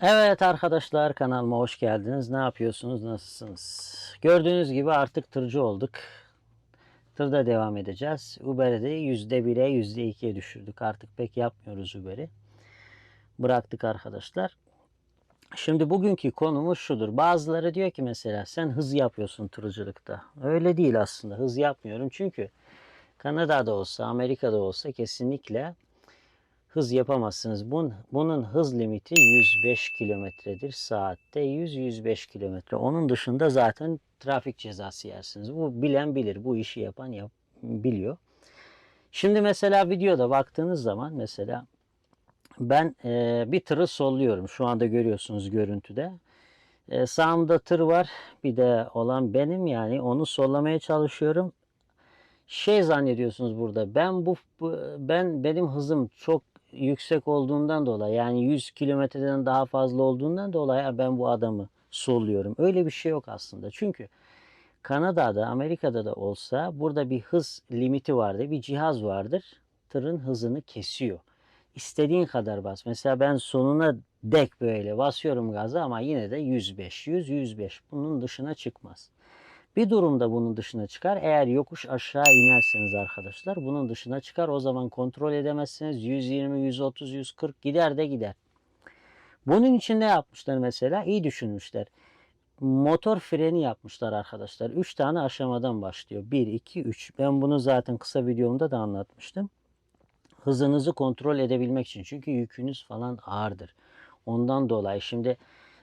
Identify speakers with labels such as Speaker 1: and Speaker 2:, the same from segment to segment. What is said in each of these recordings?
Speaker 1: Evet arkadaşlar kanalıma hoş geldiniz. Ne yapıyorsunuz? Nasılsınız? Gördüğünüz gibi artık tırcı olduk. Tırda devam edeceğiz. Uber'i de %1'e %2'ye düşürdük. Artık pek yapmıyoruz Uber'i. Bıraktık arkadaşlar. Şimdi bugünkü konumuz şudur. Bazıları diyor ki mesela sen hız yapıyorsun tırcılıkta. Öyle değil aslında. Hız yapmıyorum çünkü Kanada'da olsa, Amerika'da olsa kesinlikle hız yapamazsınız. Bunun, bunun hız limiti 105 kilometredir saatte. 100-105 kilometre. Onun dışında zaten trafik cezası yersiniz. Bu bilen bilir. Bu işi yapan yap, biliyor. Şimdi mesela videoda baktığınız zaman mesela ben e, bir tırı solluyorum. Şu anda görüyorsunuz görüntüde. E, sağımda tır var. Bir de olan benim yani onu sollamaya çalışıyorum şey zannediyorsunuz burada. Ben bu ben benim hızım çok yüksek olduğundan dolayı yani 100 kilometreden daha fazla olduğundan dolayı ben bu adamı solluyorum. Öyle bir şey yok aslında. Çünkü Kanada'da, Amerika'da da olsa burada bir hız limiti vardır. Bir cihaz vardır. Tırın hızını kesiyor. İstediğin kadar bas. Mesela ben sonuna dek böyle basıyorum gaza ama yine de 105, 100, 105. Bunun dışına çıkmaz. Bir durumda bunun dışına çıkar. Eğer yokuş aşağı inerseniz arkadaşlar bunun dışına çıkar. O zaman kontrol edemezsiniz. 120, 130, 140 gider de gider. Bunun için ne yapmışlar mesela? İyi düşünmüşler. Motor freni yapmışlar arkadaşlar. 3 tane aşamadan başlıyor. 1, 2, 3. Ben bunu zaten kısa videomda da anlatmıştım. Hızınızı kontrol edebilmek için. Çünkü yükünüz falan ağırdır. Ondan dolayı şimdi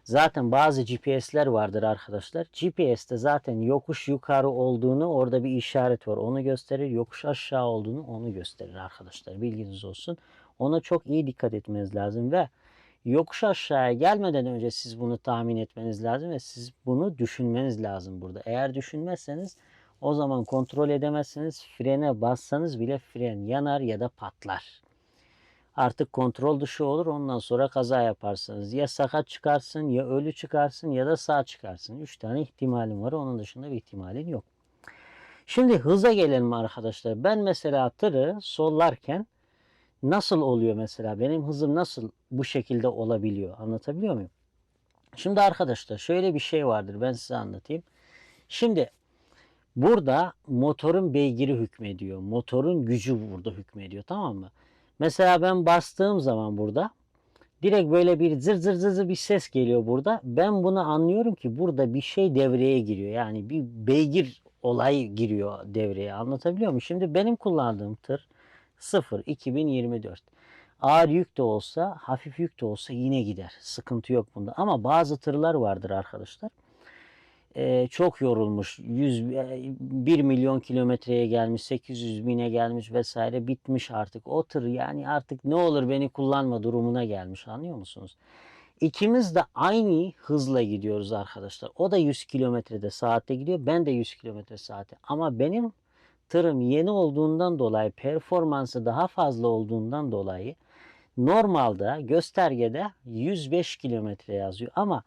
Speaker 1: Zaten bazı GPS'ler vardır arkadaşlar. GPS'te zaten yokuş yukarı olduğunu orada bir işaret var. Onu gösterir. Yokuş aşağı olduğunu onu gösterir arkadaşlar. Bilginiz olsun. Ona çok iyi dikkat etmeniz lazım ve yokuş aşağıya gelmeden önce siz bunu tahmin etmeniz lazım ve siz bunu düşünmeniz lazım burada. Eğer düşünmezseniz o zaman kontrol edemezsiniz. Frene bassanız bile fren yanar ya da patlar artık kontrol dışı olur. Ondan sonra kaza yaparsınız. Ya sakat çıkarsın, ya ölü çıkarsın ya da sağ çıkarsın. Üç tane ihtimalin var. Onun dışında bir ihtimalin yok. Şimdi hıza gelelim arkadaşlar. Ben mesela tırı sollarken nasıl oluyor mesela? Benim hızım nasıl bu şekilde olabiliyor? Anlatabiliyor muyum? Şimdi arkadaşlar şöyle bir şey vardır. Ben size anlatayım. Şimdi burada motorun beygiri hükmediyor. Motorun gücü burada hükmediyor. Tamam mı? Mesela ben bastığım zaman burada direkt böyle bir zır zır zır bir ses geliyor burada. Ben bunu anlıyorum ki burada bir şey devreye giriyor. Yani bir beygir olay giriyor devreye. Anlatabiliyor muyum? Şimdi benim kullandığım tır 0 2024. Ağır yük de olsa, hafif yük de olsa yine gider. Sıkıntı yok bunda. Ama bazı tırlar vardır arkadaşlar e, çok yorulmuş. 100 1 milyon kilometreye gelmiş, 800 bine gelmiş vesaire bitmiş artık. O tır yani artık ne olur beni kullanma durumuna gelmiş anlıyor musunuz? İkimiz de aynı hızla gidiyoruz arkadaşlar. O da 100 kilometrede saatte gidiyor. Ben de 100 kilometre saatte. Ama benim tırım yeni olduğundan dolayı performansı daha fazla olduğundan dolayı normalde göstergede 105 kilometre yazıyor. Ama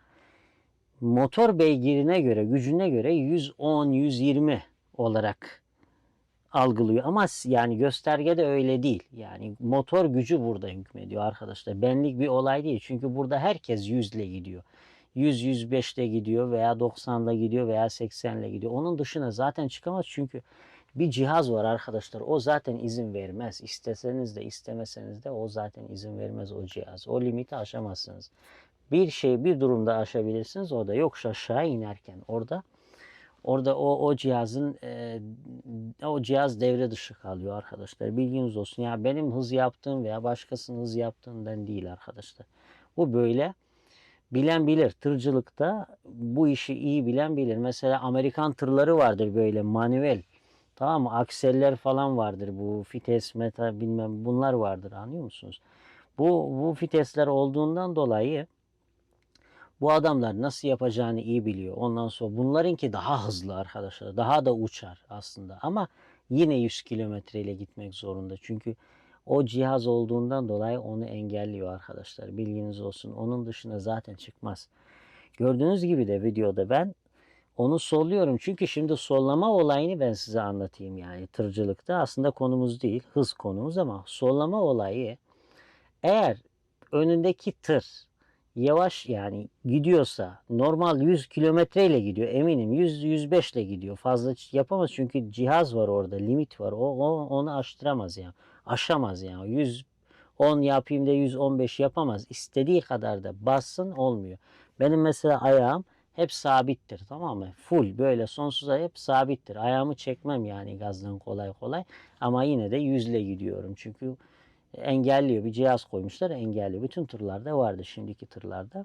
Speaker 1: motor beygirine göre, gücüne göre 110, 120 olarak algılıyor. Ama yani göstergede öyle değil. Yani motor gücü burada hükmediyor arkadaşlar. Benlik bir olay değil. Çünkü burada herkes 100 ile gidiyor. 100 105 ile gidiyor veya 90 ile gidiyor veya 80 ile gidiyor. Onun dışına zaten çıkamaz çünkü bir cihaz var arkadaşlar. O zaten izin vermez. İsteseniz de istemeseniz de o zaten izin vermez o cihaz. O limiti aşamazsınız bir şey bir durumda aşabilirsiniz. O da aşağı inerken orada orada o o cihazın e, o cihaz devre dışı kalıyor arkadaşlar. Bilginiz olsun. Ya benim hız yaptığım veya başkasının hız yaptığından değil arkadaşlar. Bu böyle bilen bilir. Tırcılıkta bu işi iyi bilen bilir. Mesela Amerikan tırları vardır böyle manuel. Tamam mı? Akseller falan vardır. Bu fites, meta bilmem bunlar vardır. Anlıyor musunuz? Bu bu fitesler olduğundan dolayı bu adamlar nasıl yapacağını iyi biliyor. Ondan sonra bunlarınki daha hızlı arkadaşlar. Daha da uçar aslında. Ama yine 100 kilometre ile gitmek zorunda. Çünkü o cihaz olduğundan dolayı onu engelliyor arkadaşlar. Bilginiz olsun. Onun dışına zaten çıkmaz. Gördüğünüz gibi de videoda ben onu solluyorum. Çünkü şimdi sollama olayını ben size anlatayım yani tırcılıkta. Aslında konumuz değil. Hız konumuz ama sollama olayı eğer önündeki tır yavaş yani gidiyorsa normal 100 kilometreyle gidiyor eminim 100 105 ile gidiyor. Fazla yapamaz çünkü cihaz var orada limit var. O, o onu aştıramaz yani aşamaz yani. 110 yapayım da 115 yapamaz. İstediği kadar da bassın olmuyor. Benim mesela ayağım hep sabittir tamam mı? Full böyle sonsuza hep sabittir. Ayağımı çekmem yani gazdan kolay kolay ama yine de 100 ile gidiyorum. Çünkü engelliyor. Bir cihaz koymuşlar engelliyor. Bütün tırlarda vardı şimdiki tırlarda.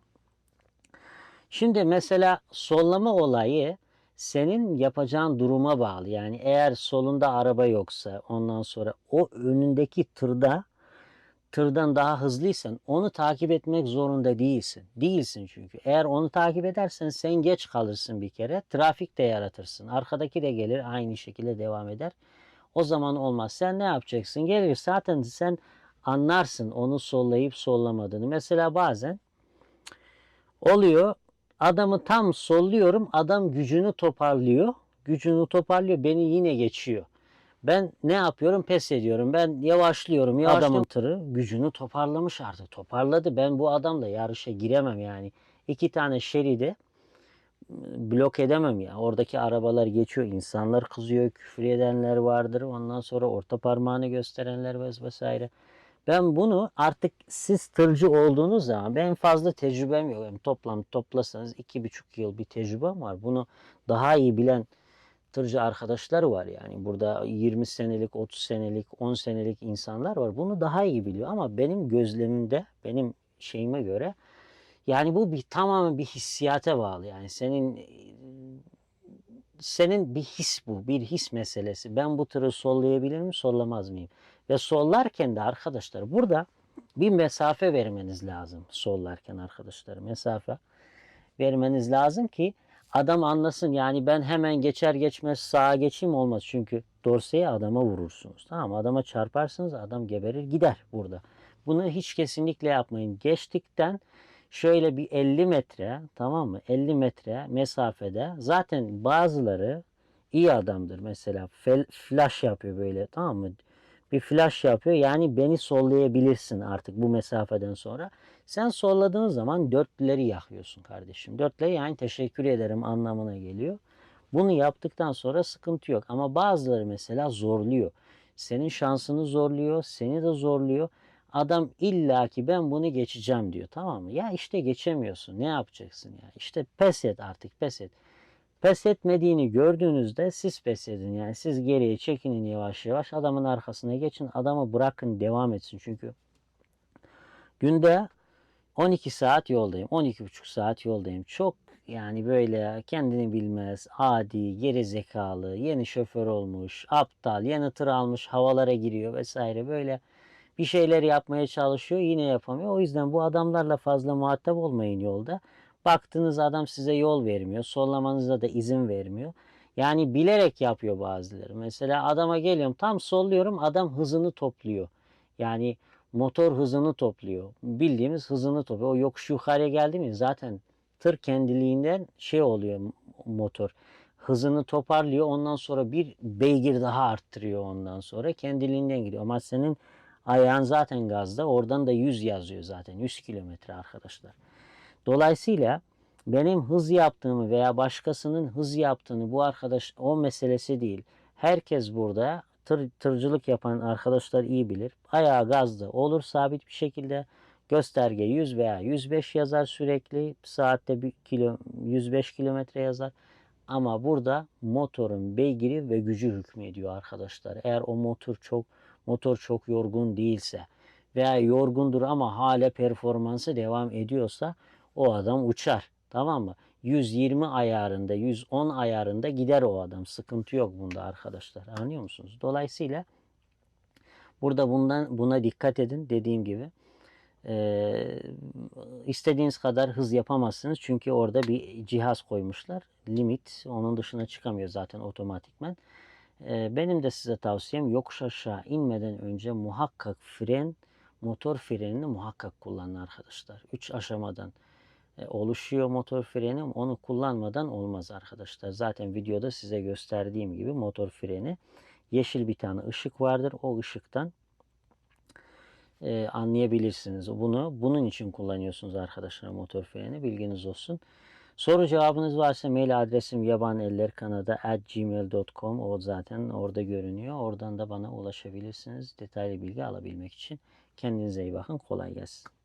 Speaker 1: Şimdi mesela sollama olayı senin yapacağın duruma bağlı. Yani eğer solunda araba yoksa ondan sonra o önündeki tırda tırdan daha hızlıysan onu takip etmek zorunda değilsin. Değilsin çünkü. Eğer onu takip edersen sen geç kalırsın bir kere. Trafik de yaratırsın. Arkadaki de gelir aynı şekilde devam eder. O zaman olmaz. Sen ne yapacaksın? Gelir zaten sen anlarsın onu sollayıp sollamadığını. Mesela bazen oluyor adamı tam solluyorum adam gücünü toparlıyor. Gücünü toparlıyor beni yine geçiyor. Ben ne yapıyorum? Pes ediyorum. Ben yavaşlıyorum. Ya adamın tırı gücünü toparlamış artık. Toparladı. Ben bu adamla yarışa giremem yani. İki tane şeridi blok edemem ya. Oradaki arabalar geçiyor. insanlar kızıyor. Küfür edenler vardır. Ondan sonra orta parmağını gösterenler vesaire. Ben bunu artık siz tırcı olduğunuz zaman ben fazla tecrübem yok. Yani toplam toplasanız iki buçuk yıl bir tecrübem var. Bunu daha iyi bilen tırcı arkadaşlar var yani. Burada 20 senelik, 30 senelik, 10 senelik insanlar var. Bunu daha iyi biliyor ama benim gözlemimde, benim şeyime göre yani bu bir tamamen bir hissiyata bağlı. Yani senin senin bir his bu, bir his meselesi. Ben bu tırı sollayabilir miyim, sollamaz mıyım? Ve sollarken de arkadaşlar burada bir mesafe vermeniz lazım. Sollarken arkadaşlar mesafe vermeniz lazım ki adam anlasın. Yani ben hemen geçer geçmez sağa geçeyim olmaz. Çünkü dorseye adama vurursunuz. Tamam Adama çarparsınız adam geberir gider burada. Bunu hiç kesinlikle yapmayın. Geçtikten şöyle bir 50 metre tamam mı? 50 metre mesafede zaten bazıları iyi adamdır mesela flash yapıyor böyle tamam mı? Bir flash yapıyor yani beni sollayabilirsin artık bu mesafeden sonra. Sen solladığın zaman dörtlüleri yakıyorsun kardeşim. Dörtleri yani teşekkür ederim anlamına geliyor. Bunu yaptıktan sonra sıkıntı yok ama bazıları mesela zorluyor. Senin şansını zorluyor, seni de zorluyor. Adam illaki ben bunu geçeceğim diyor tamam mı? Ya işte geçemiyorsun ne yapacaksın ya? İşte pes et artık pes et. Pes etmediğini gördüğünüzde siz pes edin. Yani siz geriye çekinin yavaş yavaş adamın arkasına geçin. Adamı bırakın devam etsin. Çünkü günde 12 saat yoldayım. 12,5 saat yoldayım. Çok yani böyle kendini bilmez, adi, geri zekalı, yeni şoför olmuş, aptal, yeni tır almış, havalara giriyor vesaire böyle bir şeyler yapmaya çalışıyor yine yapamıyor. O yüzden bu adamlarla fazla muhatap olmayın yolda. Baktığınız adam size yol vermiyor. Sollamanıza da izin vermiyor. Yani bilerek yapıyor bazıları. Mesela adama geliyorum tam solluyorum adam hızını topluyor. Yani motor hızını topluyor. Bildiğimiz hızını topluyor. O yokuş yukarıya geldi mi zaten tır kendiliğinden şey oluyor motor. Hızını toparlıyor. Ondan sonra bir beygir daha arttırıyor ondan sonra. Kendiliğinden gidiyor. Ama senin Ayağın zaten gazda. Oradan da 100 yazıyor zaten. 100 kilometre arkadaşlar. Dolayısıyla benim hız yaptığımı veya başkasının hız yaptığını bu arkadaş o meselesi değil. Herkes burada tır, tırcılık yapan arkadaşlar iyi bilir. Ayağı gazda olur sabit bir şekilde. Gösterge 100 veya 105 yazar sürekli. Saatte bir kilo, 105 kilometre yazar. Ama burada motorun beygiri ve gücü hükmediyor arkadaşlar. Eğer o motor çok motor çok yorgun değilse veya yorgundur ama hala performansı devam ediyorsa o adam uçar. Tamam mı? 120 ayarında, 110 ayarında gider o adam. Sıkıntı yok bunda arkadaşlar. Anlıyor musunuz? Dolayısıyla burada bundan buna dikkat edin dediğim gibi. Ee, istediğiniz kadar hız yapamazsınız. Çünkü orada bir cihaz koymuşlar. Limit. Onun dışına çıkamıyor zaten otomatikmen. Ee, benim de size tavsiyem yokuş aşağı inmeden önce muhakkak fren, motor frenini muhakkak kullanın arkadaşlar. 3 aşamadan oluşuyor motor freni. Onu kullanmadan olmaz arkadaşlar. Zaten videoda size gösterdiğim gibi motor freni yeşil bir tane ışık vardır. O ışıktan e, anlayabilirsiniz. Bunu bunun için kullanıyorsunuz arkadaşlar motor freni bilginiz olsun. Soru cevabınız varsa mail adresim yabanellerkanada@gmail.com o zaten orada görünüyor. Oradan da bana ulaşabilirsiniz detaylı bilgi alabilmek için. Kendinize iyi bakın. Kolay gelsin.